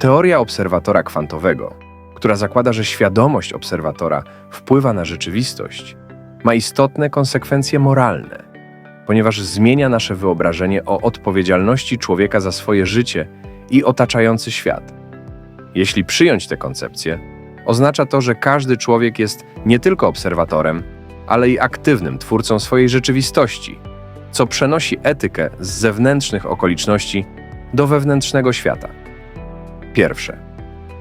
Teoria obserwatora kwantowego, która zakłada, że świadomość obserwatora wpływa na rzeczywistość, ma istotne konsekwencje moralne, ponieważ zmienia nasze wyobrażenie o odpowiedzialności człowieka za swoje życie i otaczający świat. Jeśli przyjąć tę koncepcję, oznacza to, że każdy człowiek jest nie tylko obserwatorem, ale i aktywnym twórcą swojej rzeczywistości, co przenosi etykę z zewnętrznych okoliczności do wewnętrznego świata. Pierwsze.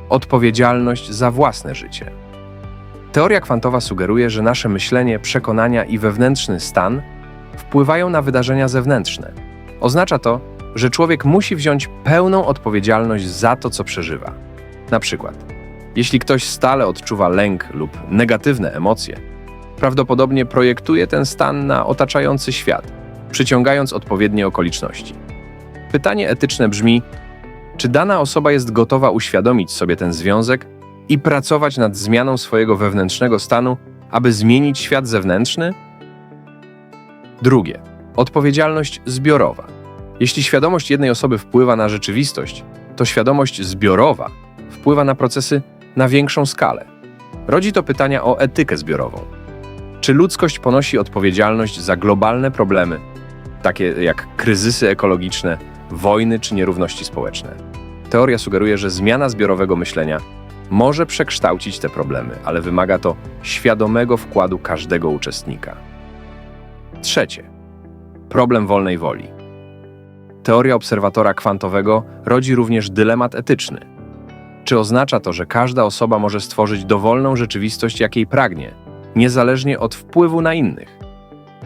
Odpowiedzialność za własne życie. Teoria kwantowa sugeruje, że nasze myślenie, przekonania i wewnętrzny stan wpływają na wydarzenia zewnętrzne. Oznacza to, że człowiek musi wziąć pełną odpowiedzialność za to, co przeżywa. Na przykład, jeśli ktoś stale odczuwa lęk lub negatywne emocje, prawdopodobnie projektuje ten stan na otaczający świat, przyciągając odpowiednie okoliczności. Pytanie etyczne brzmi: czy dana osoba jest gotowa uświadomić sobie ten związek i pracować nad zmianą swojego wewnętrznego stanu, aby zmienić świat zewnętrzny? Drugie. Odpowiedzialność zbiorowa. Jeśli świadomość jednej osoby wpływa na rzeczywistość, to świadomość zbiorowa wpływa na procesy na większą skalę. Rodzi to pytania o etykę zbiorową. Czy ludzkość ponosi odpowiedzialność za globalne problemy, takie jak kryzysy ekologiczne, wojny czy nierówności społeczne? Teoria sugeruje, że zmiana zbiorowego myślenia może przekształcić te problemy, ale wymaga to świadomego wkładu każdego uczestnika. Trzecie. Problem wolnej woli. Teoria obserwatora kwantowego rodzi również dylemat etyczny. Czy oznacza to, że każda osoba może stworzyć dowolną rzeczywistość, jakiej pragnie, niezależnie od wpływu na innych?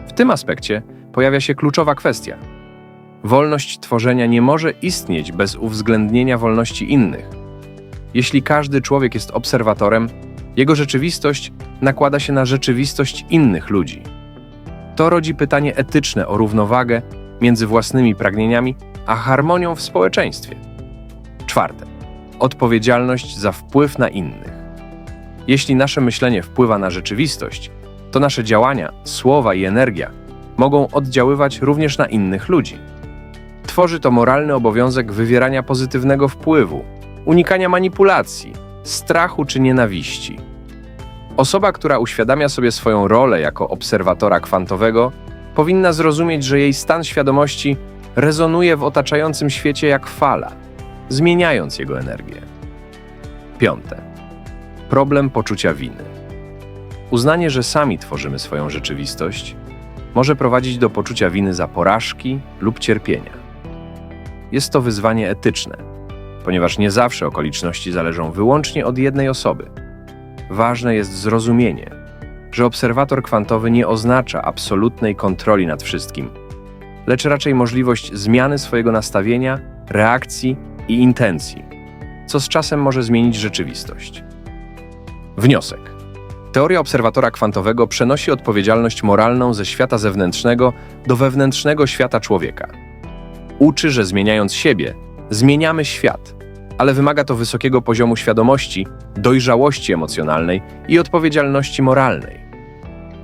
W tym aspekcie pojawia się kluczowa kwestia. Wolność tworzenia nie może istnieć bez uwzględnienia wolności innych. Jeśli każdy człowiek jest obserwatorem, jego rzeczywistość nakłada się na rzeczywistość innych ludzi. To rodzi pytanie etyczne o równowagę między własnymi pragnieniami a harmonią w społeczeństwie. Czwarte. Odpowiedzialność za wpływ na innych. Jeśli nasze myślenie wpływa na rzeczywistość, to nasze działania, słowa i energia mogą oddziaływać również na innych ludzi. Tworzy to moralny obowiązek wywierania pozytywnego wpływu, unikania manipulacji, strachu czy nienawiści. Osoba, która uświadamia sobie swoją rolę jako obserwatora kwantowego, powinna zrozumieć, że jej stan świadomości rezonuje w otaczającym świecie jak fala, zmieniając jego energię. Piąte. Problem poczucia winy. Uznanie, że sami tworzymy swoją rzeczywistość, może prowadzić do poczucia winy za porażki lub cierpienia. Jest to wyzwanie etyczne, ponieważ nie zawsze okoliczności zależą wyłącznie od jednej osoby. Ważne jest zrozumienie, że obserwator kwantowy nie oznacza absolutnej kontroli nad wszystkim, lecz raczej możliwość zmiany swojego nastawienia, reakcji i intencji, co z czasem może zmienić rzeczywistość. Wniosek. Teoria obserwatora kwantowego przenosi odpowiedzialność moralną ze świata zewnętrznego do wewnętrznego świata człowieka. Uczy, że zmieniając siebie, zmieniamy świat, ale wymaga to wysokiego poziomu świadomości, dojrzałości emocjonalnej i odpowiedzialności moralnej.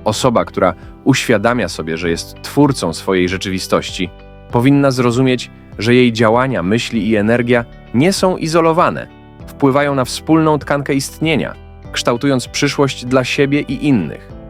Osoba, która uświadamia sobie, że jest twórcą swojej rzeczywistości, powinna zrozumieć, że jej działania, myśli i energia nie są izolowane, wpływają na wspólną tkankę istnienia, kształtując przyszłość dla siebie i innych.